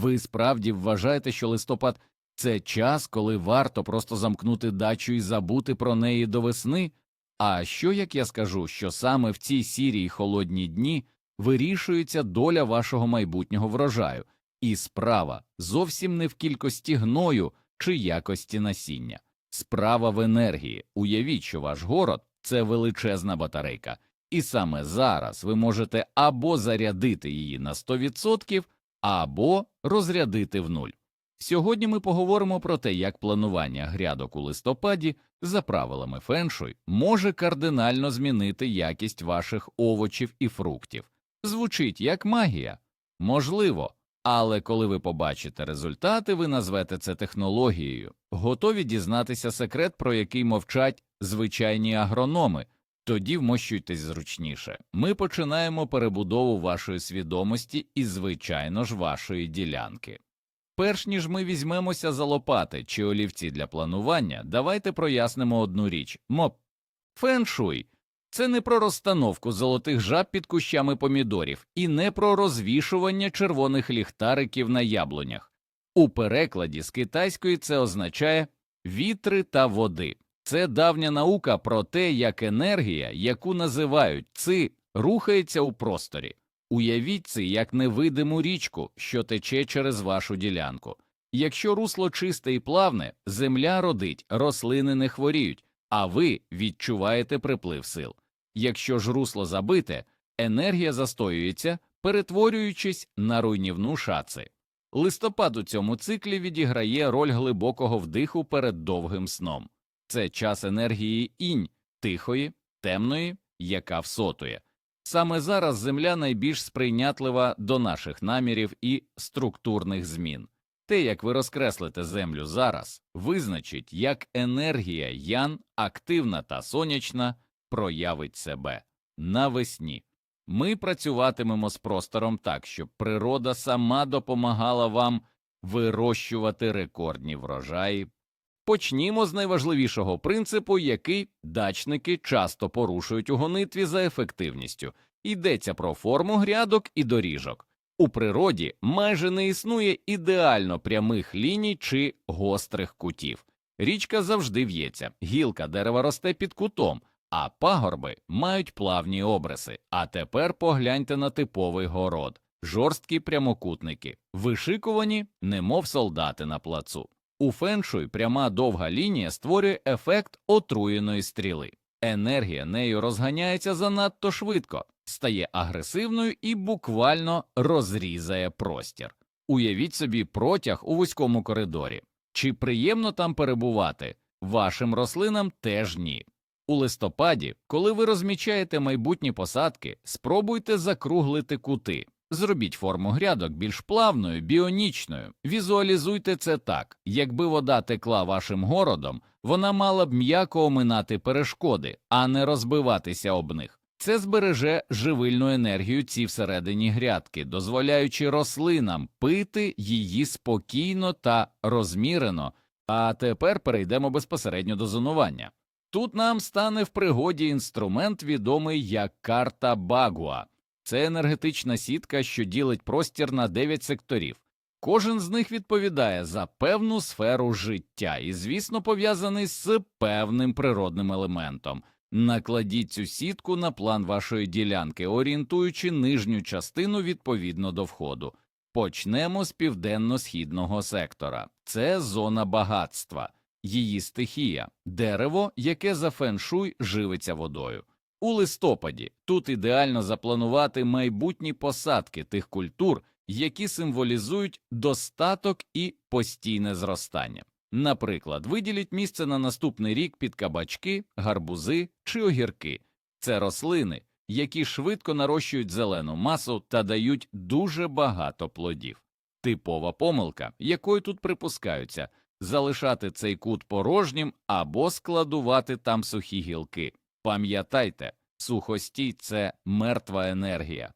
Ви справді вважаєте, що листопад це час, коли варто просто замкнути дачу і забути про неї до весни? А що як я скажу, що саме в ці сірі й холодні дні вирішується доля вашого майбутнього врожаю, і справа зовсім не в кількості гною чи якості насіння. Справа в енергії. Уявіть, що ваш город це величезна батарейка, і саме зараз ви можете або зарядити її на 100%, або розрядити в нуль. Сьогодні ми поговоримо про те, як планування грядок у листопаді за правилами феншуй може кардинально змінити якість ваших овочів і фруктів. Звучить як магія? Можливо, але коли ви побачите результати, ви назвете це технологією, готові дізнатися секрет, про який мовчать звичайні агрономи. Тоді вмощуйтесь зручніше. Ми починаємо перебудову вашої свідомості і, звичайно ж, вашої ділянки. Перш ніж ми візьмемося за лопати чи олівці для планування, давайте прояснимо одну річ моп. Феншуй це не про розстановку золотих жаб під кущами помідорів і не про розвішування червоних ліхтариків на яблунях. У перекладі з китайської це означає вітри та води. Це давня наука про те, як енергія, яку називають ци, рухається у просторі. Уявіть це як невидиму річку, що тече через вашу ділянку. Якщо русло чисте і плавне, земля родить, рослини не хворіють, а ви відчуваєте приплив сил. Якщо ж русло забите, енергія застоюється, перетворюючись на руйнівну шаци. Листопад у цьому циклі відіграє роль глибокого вдиху перед довгим сном. Це час енергії інь, тихої, темної, яка всотує. Саме зараз Земля найбільш сприйнятлива до наших намірів і структурних змін. Те, як ви розкреслите Землю зараз, визначить, як енергія ян, активна та сонячна, проявить себе навесні. Ми працюватимемо з простором так, щоб природа сама допомагала вам вирощувати рекордні врожаї. Почнімо з найважливішого принципу, який дачники часто порушують у гонитві за ефективністю. Йдеться про форму грядок і доріжок. У природі майже не існує ідеально прямих ліній чи гострих кутів. Річка завжди в'ється, гілка дерева росте під кутом, а пагорби мають плавні обриси. А тепер погляньте на типовий город, жорсткі прямокутники, вишикувані, немов солдати на плацу. У феншуй пряма довга лінія створює ефект отруєної стріли. Енергія нею розганяється занадто швидко, стає агресивною і буквально розрізає простір. Уявіть собі протяг у вузькому коридорі. Чи приємно там перебувати? Вашим рослинам теж ні. У листопаді, коли ви розмічаєте майбутні посадки, спробуйте закруглити кути. Зробіть форму грядок більш плавною, біонічною. Візуалізуйте це так, якби вода текла вашим городом, вона мала б м'яко оминати перешкоди, а не розбиватися об них. Це збереже живильну енергію ці всередині грядки, дозволяючи рослинам пити її спокійно та розмірено. А тепер перейдемо безпосередньо до зонування. Тут нам стане в пригоді інструмент, відомий як карта Багуа. Це енергетична сітка, що ділить простір на 9 секторів. Кожен з них відповідає за певну сферу життя і, звісно, пов'язаний з певним природним елементом. Накладіть цю сітку на план вашої ділянки, орієнтуючи нижню частину відповідно до входу. Почнемо з південно-східного сектора. Це зона багатства, її стихія, дерево, яке за феншуй живиться водою. У листопаді тут ідеально запланувати майбутні посадки тих культур, які символізують достаток і постійне зростання. Наприклад, виділіть місце на наступний рік під кабачки, гарбузи чи огірки. Це рослини, які швидко нарощують зелену масу та дають дуже багато плодів. Типова помилка, якою тут припускаються, залишати цей кут порожнім або складувати там сухі гілки. Пам'ятайте, сухостій це мертва енергія.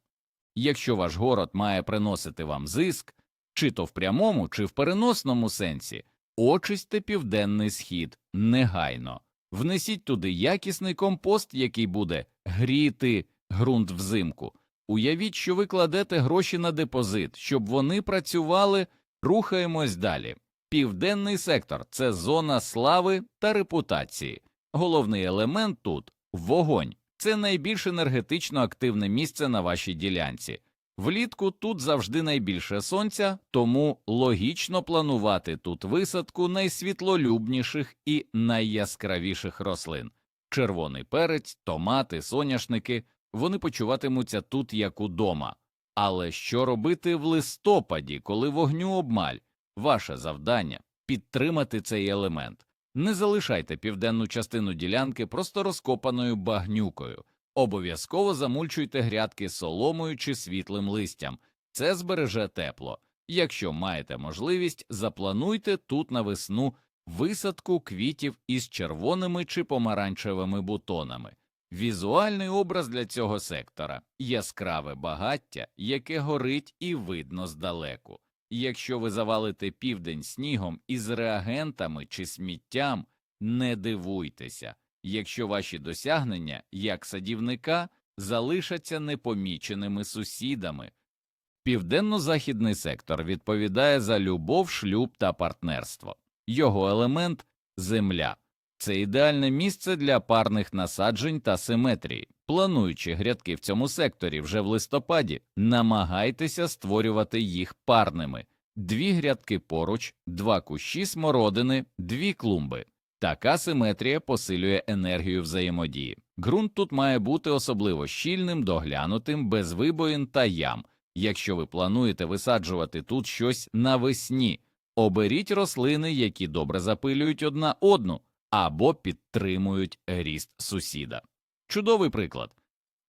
Якщо ваш город має приносити вам зиск, чи то в прямому, чи в переносному сенсі, очисьте південний схід негайно, внесіть туди якісний компост, який буде гріти ґрунт взимку. Уявіть, що ви кладете гроші на депозит, щоб вони працювали, рухаємось далі. Південний сектор це зона слави та репутації. Головний елемент тут вогонь. Це найбільш енергетично активне місце на вашій ділянці. Влітку тут завжди найбільше сонця, тому логічно планувати тут висадку найсвітлолюбніших і найяскравіших рослин. Червоний перець, томати, соняшники вони почуватимуться тут як удома. Але що робити в листопаді, коли вогню обмаль? Ваше завдання підтримати цей елемент. Не залишайте південну частину ділянки просто розкопаною багнюкою. Обов'язково замульчуйте грядки соломою чи світлим листям. Це збереже тепло. Якщо маєте можливість, заплануйте тут на весну висадку квітів із червоними чи помаранчевими бутонами. Візуальний образ для цього сектора яскраве багаття, яке горить і видно здалеку. Якщо ви завалите південь снігом із реагентами чи сміттям, не дивуйтеся, якщо ваші досягнення як садівника залишаться непоміченими сусідами. Південно-західний сектор відповідає за любов, шлюб та партнерство. Його елемент земля. Це ідеальне місце для парних насаджень та симетрії. Плануючи грядки в цьому секторі вже в листопаді, намагайтеся створювати їх парними. Дві грядки поруч, два кущі смородини, дві клумби. Така симетрія посилює енергію взаємодії. Ґрунт тут має бути особливо щільним, доглянутим, без вибоїн та ям. Якщо ви плануєте висаджувати тут щось навесні, оберіть рослини, які добре запилюють одна одну або підтримують ріст сусіда. Чудовий приклад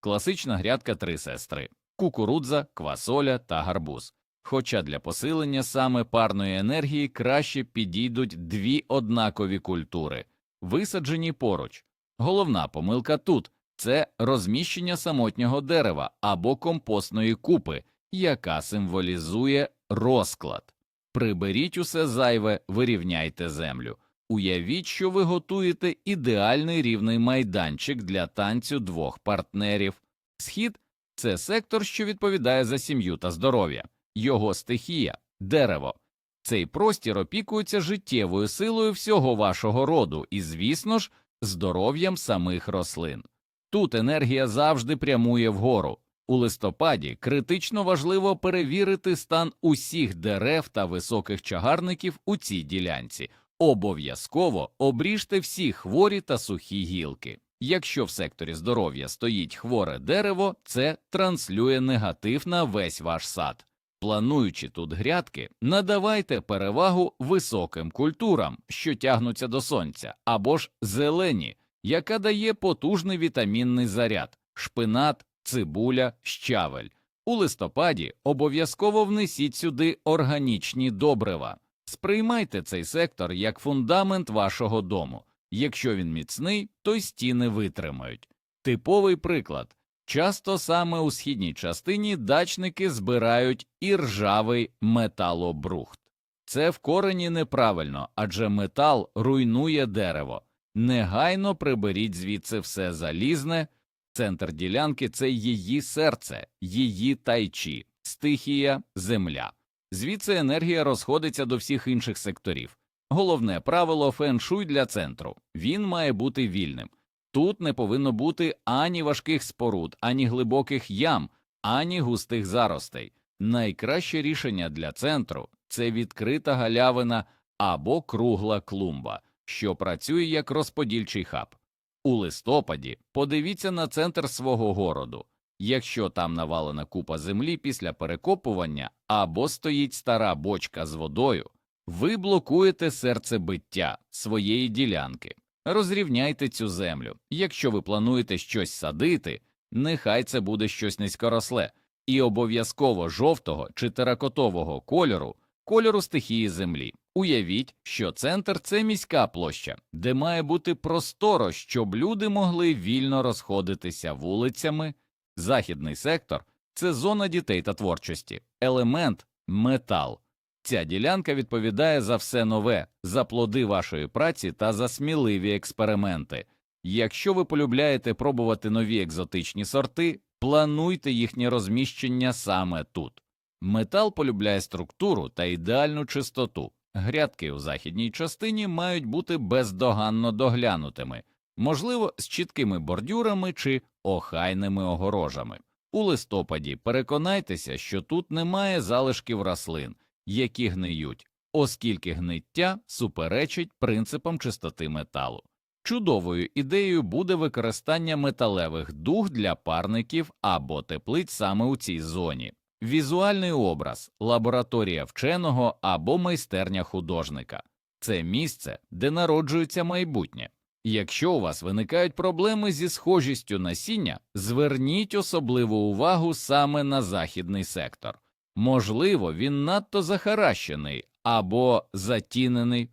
класична грядка три сестри кукурудза, квасоля та гарбуз. Хоча для посилення саме парної енергії краще підійдуть дві однакові культури, висаджені поруч. Головна помилка тут це розміщення самотнього дерева або компостної купи, яка символізує розклад. Приберіть усе зайве, вирівняйте землю. Уявіть, що ви готуєте ідеальний рівний майданчик для танцю двох партнерів. Схід це сектор, що відповідає за сім'ю та здоров'я, його стихія, дерево. Цей простір опікується життєвою силою всього вашого роду і, звісно ж, здоров'ям самих рослин. Тут енергія завжди прямує вгору. У листопаді критично важливо перевірити стан усіх дерев та високих чагарників у цій ділянці. Обов'язково обріжте всі хворі та сухі гілки. Якщо в секторі здоров'я стоїть хворе дерево, це транслює негатив на весь ваш сад. Плануючи тут грядки, надавайте перевагу високим культурам, що тягнуться до сонця, або ж зелені, яка дає потужний вітамінний заряд, шпинат, цибуля, щавель. У листопаді обов'язково внесіть сюди органічні добрива. Сприймайте цей сектор як фундамент вашого дому. Якщо він міцний, то й стіни витримають. Типовий приклад часто саме у східній частині дачники збирають і ржавий металобрухт. Це в корені неправильно, адже метал руйнує дерево. Негайно приберіть звідси все залізне, центр ділянки це її серце, її тайчі, стихія, земля. Звідси енергія розходиться до всіх інших секторів. Головне правило феншуй для центру він має бути вільним. Тут не повинно бути ані важких споруд, ані глибоких ям, ані густих заростей. Найкраще рішення для центру це відкрита галявина або кругла клумба, що працює як розподільчий хаб. У листопаді подивіться на центр свого городу. Якщо там навалена купа землі після перекопування або стоїть стара бочка з водою, ви блокуєте серцебиття своєї ділянки. Розрівняйте цю землю. Якщо ви плануєте щось садити, нехай це буде щось низькоросле, і обов'язково жовтого чи теракотового кольору, кольору стихії землі. Уявіть, що центр це міська площа, де має бути просторо, щоб люди могли вільно розходитися вулицями. Західний сектор це зона дітей та творчості, елемент метал. Ця ділянка відповідає за все нове, за плоди вашої праці та за сміливі експерименти. Якщо ви полюбляєте пробувати нові екзотичні сорти, плануйте їхнє розміщення саме тут. Метал полюбляє структуру та ідеальну чистоту. Грядки у західній частині мають бути бездоганно доглянутими, можливо, з чіткими бордюрами чи охайними огорожами. У листопаді переконайтеся, що тут немає залишків рослин, які гниють, оскільки гниття суперечить принципам чистоти металу. Чудовою ідеєю буде використання металевих дуг для парників або теплиць саме у цій зоні. Візуальний образ, лабораторія вченого або майстерня художника це місце, де народжується майбутнє. Якщо у вас виникають проблеми зі схожістю насіння, зверніть особливу увагу саме на західний сектор. Можливо, він надто захаращений або затінений.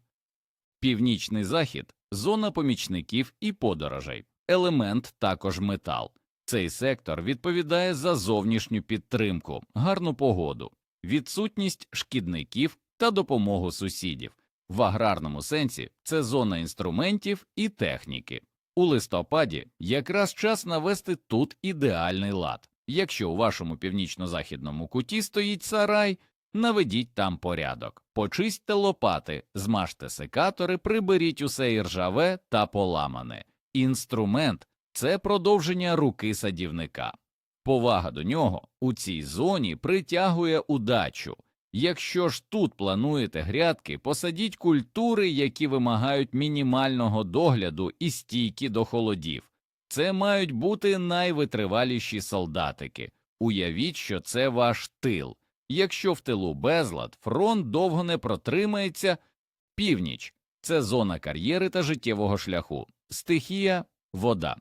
Північний захід зона помічників і подорожей, елемент також метал. Цей сектор відповідає за зовнішню підтримку, гарну погоду, відсутність шкідників та допомогу сусідів. В аграрному сенсі це зона інструментів і техніки. У листопаді якраз час навести тут ідеальний лад. Якщо у вашому північно-західному куті стоїть сарай, наведіть там порядок, почистьте лопати, змажте секатори, приберіть усе іржаве та поламане. Інструмент це продовження руки садівника. Повага до нього у цій зоні притягує удачу. Якщо ж тут плануєте грядки, посадіть культури, які вимагають мінімального догляду і стійкі до холодів. Це мають бути найвитриваліші солдатики. Уявіть, що це ваш тил. Якщо в тилу безлад, фронт довго не протримається. Північ це зона кар'єри та життєвого шляху, стихія, вода.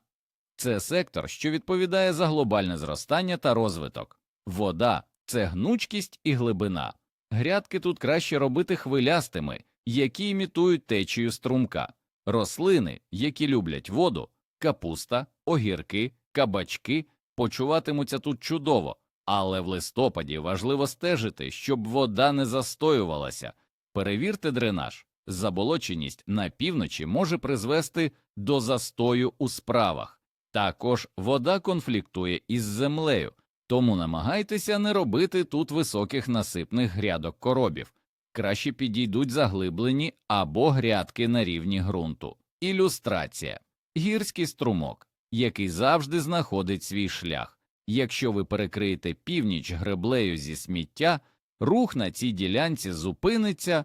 Це сектор, що відповідає за глобальне зростання та розвиток. Вода це гнучкість і глибина. Грядки тут краще робити хвилястими, які імітують течію струмка, рослини, які люблять воду, капуста, огірки, кабачки почуватимуться тут чудово, але в листопаді важливо стежити, щоб вода не застоювалася. Перевірте дренаж. Заболоченість на півночі може призвести до застою у справах. Також вода конфліктує із землею, тому намагайтеся не робити тут високих насипних грядок коробів, краще підійдуть заглиблені або грядки на рівні ґрунту. Ілюстрація гірський струмок, який завжди знаходить свій шлях. Якщо ви перекриєте північ греблею зі сміття, рух на цій ділянці зупиниться.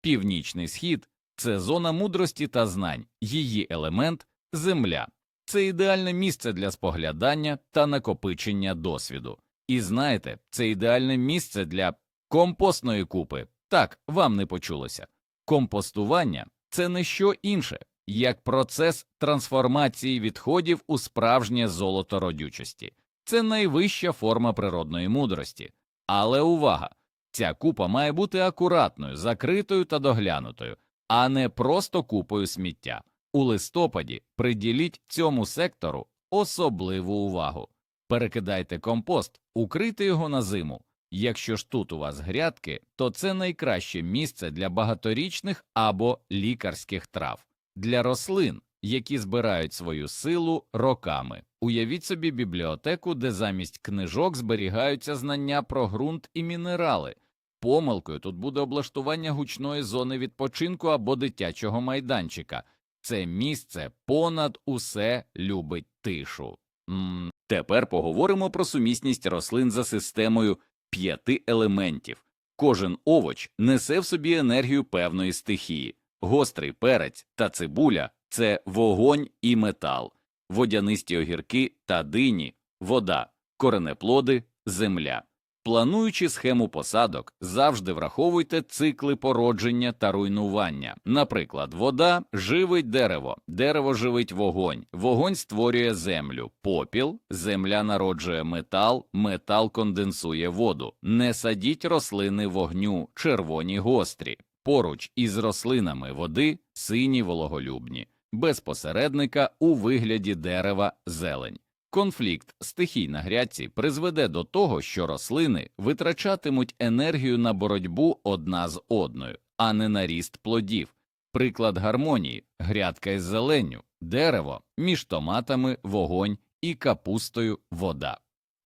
Північний схід це зона мудрості та знань, її елемент земля. Це ідеальне місце для споглядання та накопичення досвіду. І знаєте, це ідеальне місце для компостної купи. Так, вам не почулося. Компостування це не що інше, як процес трансформації відходів у справжнє золото родючості. Це найвища форма природної мудрості. Але увага! Ця купа має бути акуратною, закритою та доглянутою, а не просто купою сміття. У листопаді приділіть цьому сектору особливу увагу. Перекидайте компост, укрийте його на зиму. Якщо ж тут у вас грядки, то це найкраще місце для багаторічних або лікарських трав, для рослин, які збирають свою силу роками. Уявіть собі бібліотеку, де замість книжок зберігаються знання про ґрунт і мінерали. Помилкою тут буде облаштування гучної зони відпочинку або дитячого майданчика. Це місце понад усе любить тишу. М Тепер поговоримо про сумісність рослин за системою п'яти елементів. Кожен овоч несе в собі енергію певної стихії. Гострий перець та цибуля це вогонь і метал, водянисті огірки та дині, вода, коренеплоди, земля. Плануючи схему посадок, завжди враховуйте цикли породження та руйнування. Наприклад, вода живить дерево, дерево живить вогонь, вогонь створює землю, попіл, земля народжує метал, метал конденсує воду. Не садіть рослини вогню, червоні гострі, поруч із рослинами води сині вологолюбні, без посередника у вигляді дерева зелень. Конфлікт стихій на грядці призведе до того, що рослини витрачатимуть енергію на боротьбу одна з одною, а не на ріст плодів. Приклад гармонії грядка із зеленню, дерево між томатами, вогонь і капустою вода.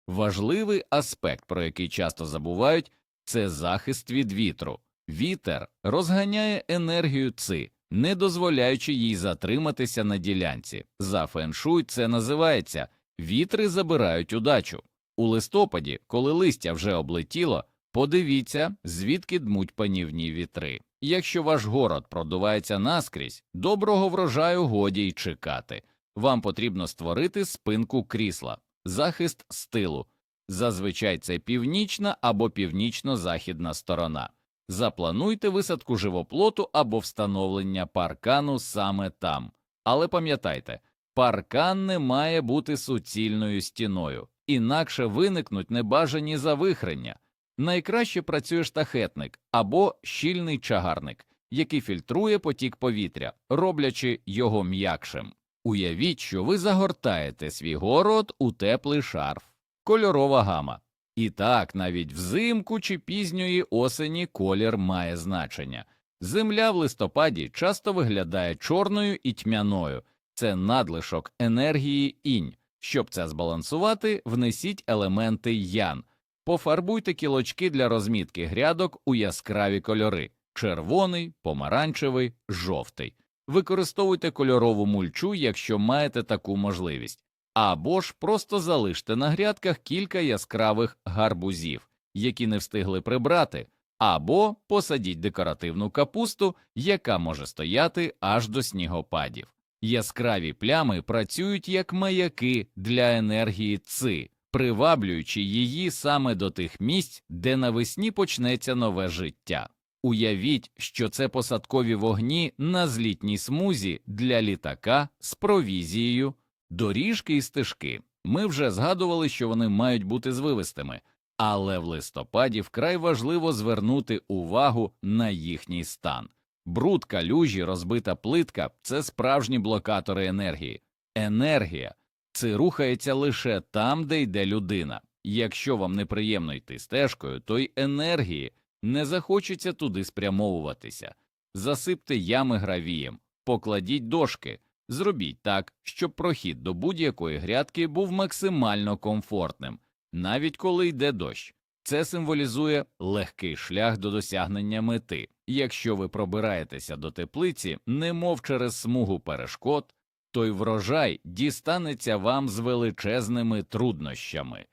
Важливий аспект, про який часто забувають, це захист від вітру. Вітер розганяє енергію ци, не дозволяючи їй затриматися на ділянці. За феншуй це називається вітри забирають удачу. У листопаді, коли листя вже облетіло, подивіться, звідки дмуть панівні вітри. Якщо ваш город продувається наскрізь, доброго врожаю годі й чекати. Вам потрібно створити спинку крісла, захист стилу. Зазвичай це північна або північно-західна сторона. Заплануйте висадку живоплоту або встановлення паркану саме там. Але пам'ятайте, паркан не має бути суцільною стіною, інакше виникнуть небажані завихрення. Найкраще працює штахетник або щільний чагарник, який фільтрує потік повітря, роблячи його м'якшим. Уявіть, що ви загортаєте свій город у теплий шарф, кольорова гама. І так, навіть взимку чи пізньої осені колір має значення. Земля в листопаді часто виглядає чорною і тьмяною, це надлишок енергії інь. Щоб це збалансувати, внесіть елементи ян, пофарбуйте кілочки для розмітки грядок у яскраві кольори червоний, помаранчевий, жовтий. Використовуйте кольорову мульчу, якщо маєте таку можливість, або ж просто залиште на грядках кілька яскравих гарбузів, які не встигли прибрати, або посадіть декоративну капусту, яка може стояти аж до снігопадів. Яскраві плями працюють як маяки для енергії ци, приваблюючи її саме до тих місць, де навесні почнеться нове життя. Уявіть, що це посадкові вогні на злітній смузі для літака з провізією, доріжки і стежки. Ми вже згадували, що вони мають бути звивистими, але в листопаді вкрай важливо звернути увагу на їхній стан. Бруд, калюжі, розбита плитка це справжні блокатори енергії. Енергія це рухається лише там, де йде людина. Якщо вам неприємно йти стежкою, то й енергії не захочеться туди спрямовуватися. Засипте ями гравієм, покладіть дошки, зробіть так, щоб прохід до будь-якої грядки був максимально комфортним, навіть коли йде дощ. Це символізує легкий шлях до досягнення мети. Якщо ви пробираєтеся до теплиці, немов через смугу перешкод, той врожай дістанеться вам з величезними труднощами.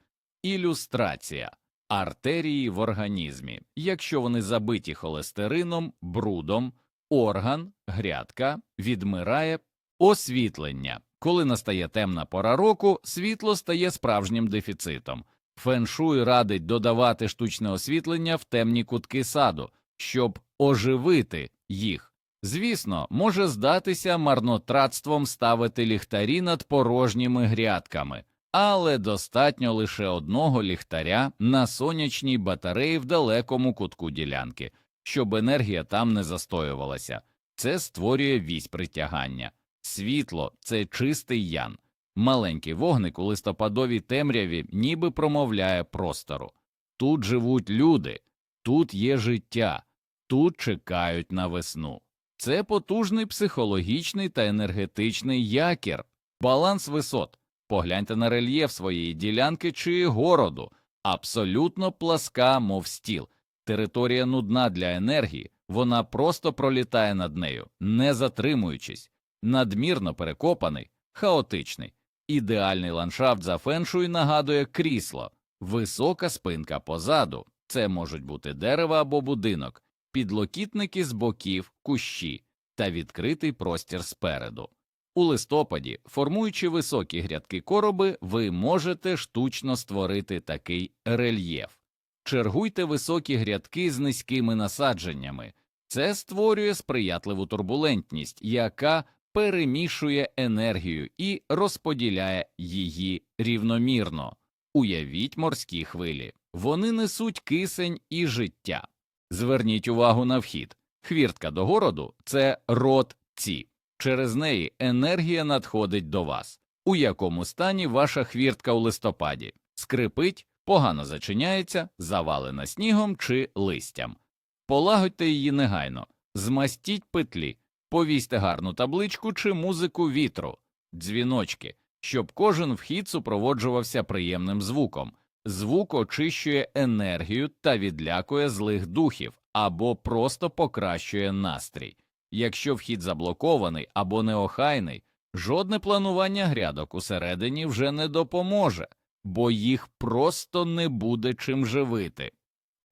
Ілюстрація артерії в організмі, якщо вони забиті холестерином, брудом, орган, грядка відмирає освітлення. Коли настає темна пора року, світло стає справжнім дефіцитом. Феншуй радить додавати штучне освітлення в темні кутки саду, щоб оживити їх. Звісно, може здатися марнотратством ставити ліхтарі над порожніми грядками, але достатньо лише одного ліхтаря на сонячній батареї в далекому кутку ділянки, щоб енергія там не застоювалася. Це створює вісь притягання. Світло це чистий ян. Маленький вогник у листопадовій темряві ніби промовляє простору. Тут живуть люди, тут є життя, тут чекають на весну. Це потужний психологічний та енергетичний якір, баланс висот. Погляньте на рельєф своєї ділянки чи городу, абсолютно пласка, мов стіл. Територія нудна для енергії, вона просто пролітає над нею, не затримуючись, надмірно перекопаний, хаотичний. Ідеальний ландшафт за феншуй нагадує крісло, висока спинка позаду. Це можуть бути дерево або будинок, підлокітники з боків, кущі та відкритий простір спереду. У листопаді, формуючи високі грядки короби, ви можете штучно створити такий рельєф. Чергуйте високі грядки з низькими насадженнями. Це створює сприятливу турбулентність, яка перемішує енергію і розподіляє її рівномірно. Уявіть морські хвилі. Вони несуть кисень і життя. Зверніть увагу на вхід. Хвіртка до городу це рот ці. Через неї енергія надходить до вас. У якому стані ваша хвіртка у листопаді? Скрипить, погано зачиняється, завалена снігом чи листям. Полагодьте її негайно, змастіть петлі, повісьте гарну табличку чи музику вітру, дзвіночки. щоб кожен вхід супроводжувався приємним звуком. Звук очищує енергію та відлякує злих духів або просто покращує настрій. Якщо вхід заблокований або неохайний, жодне планування грядок усередині вже не допоможе, бо їх просто не буде чим живити.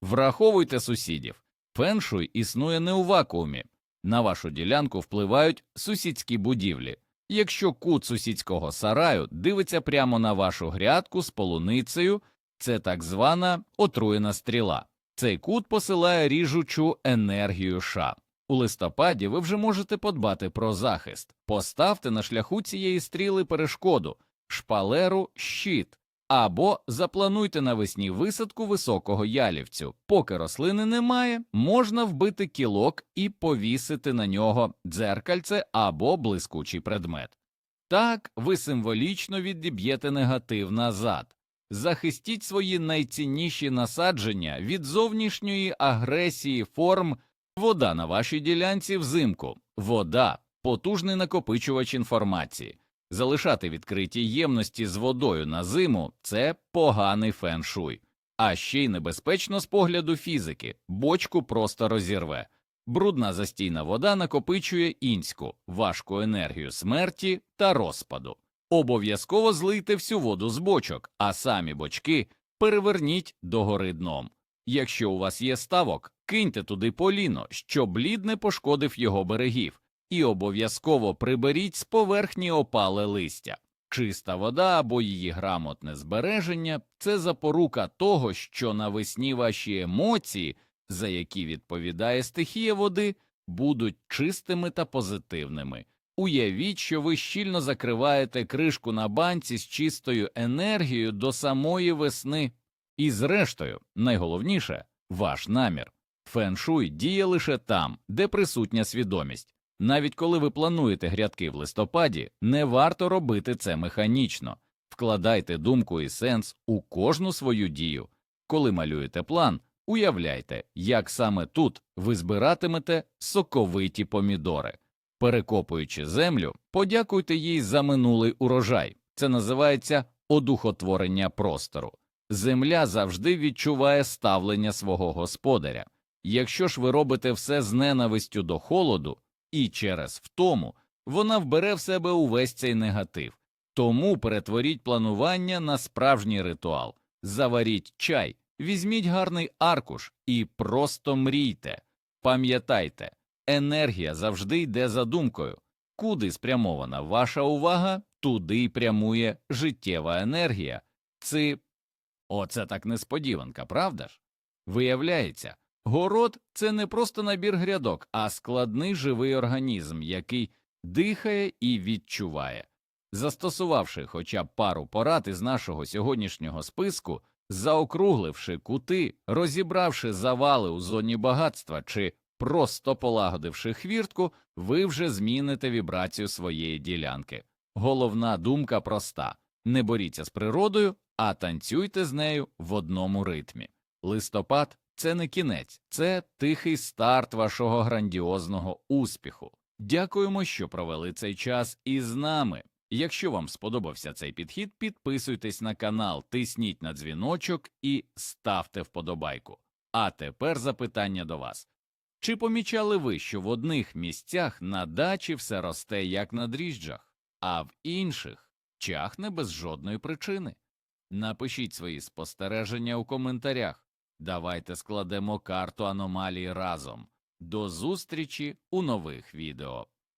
Враховуйте сусідів. Феншуй існує не у вакуумі. На вашу ділянку впливають сусідські будівлі. Якщо кут сусідського сараю дивиться прямо на вашу грядку з полуницею, це так звана отруєна стріла. Цей кут посилає ріжучу енергію ша. У листопаді ви вже можете подбати про захист. Поставте на шляху цієї стріли перешкоду, шпалеру, щит, або заплануйте навесні висадку високого ялівцю. Поки рослини немає, можна вбити кілок і повісити на нього дзеркальце або блискучий предмет. Так ви символічно відіб'єте негатив назад. Захистіть свої найцінніші насадження від зовнішньої агресії форм вода на вашій ділянці взимку, вода потужний накопичувач інформації. Залишати відкриті ємності з водою на зиму це поганий феншуй, а ще й небезпечно з погляду фізики, бочку просто розірве. Брудна застійна вода накопичує інську, важку енергію смерті та розпаду. Обов'язково злийте всю воду з бочок, а самі бочки переверніть догори дном. Якщо у вас є ставок, киньте туди поліно, щоб лід не пошкодив його берегів, і обов'язково приберіть з поверхні опале листя. Чиста вода або її грамотне збереження це запорука того, що навесні ваші емоції, за які відповідає стихія води, будуть чистими та позитивними. Уявіть, що ви щільно закриваєте кришку на банці з чистою енергією до самої весни. І зрештою, найголовніше ваш намір. Феншуй діє лише там, де присутня свідомість. Навіть коли ви плануєте грядки в листопаді, не варто робити це механічно. Вкладайте думку і сенс у кожну свою дію. Коли малюєте план, уявляйте, як саме тут ви збиратимете соковиті помідори. Перекопуючи землю, подякуйте їй за минулий урожай. Це називається одухотворення простору. Земля завжди відчуває ставлення свого господаря. Якщо ж ви робите все з ненавистю до холоду і через втому, вона вбере в себе увесь цей негатив. Тому перетворіть планування на справжній ритуал, заваріть чай, візьміть гарний аркуш і просто мрійте. Пам'ятайте, енергія завжди йде за думкою. Куди спрямована ваша увага, туди й прямує життєва енергія. Це Оце так несподіванка, правда ж? Виявляється, город це не просто набір грядок, а складний живий організм, який дихає і відчуває. Застосувавши хоча б пару порад із нашого сьогоднішнього списку, заокругливши кути, розібравши завали у зоні багатства чи просто полагодивши хвіртку, ви вже зміните вібрацію своєї ділянки. Головна думка проста не боріться з природою, а танцюйте з нею в одному ритмі. Листопад це не кінець, це тихий старт вашого грандіозного успіху. Дякуємо, що провели цей час із нами. Якщо вам сподобався цей підхід, підписуйтесь на канал, тисніть на дзвіночок і ставте вподобайку. А тепер запитання до вас. Чи помічали ви, що в одних місцях на дачі все росте як на дріжджах, а в інших чахне без жодної причини? Напишіть свої спостереження у коментарях. Давайте складемо карту аномалії разом. До зустрічі у нових відео.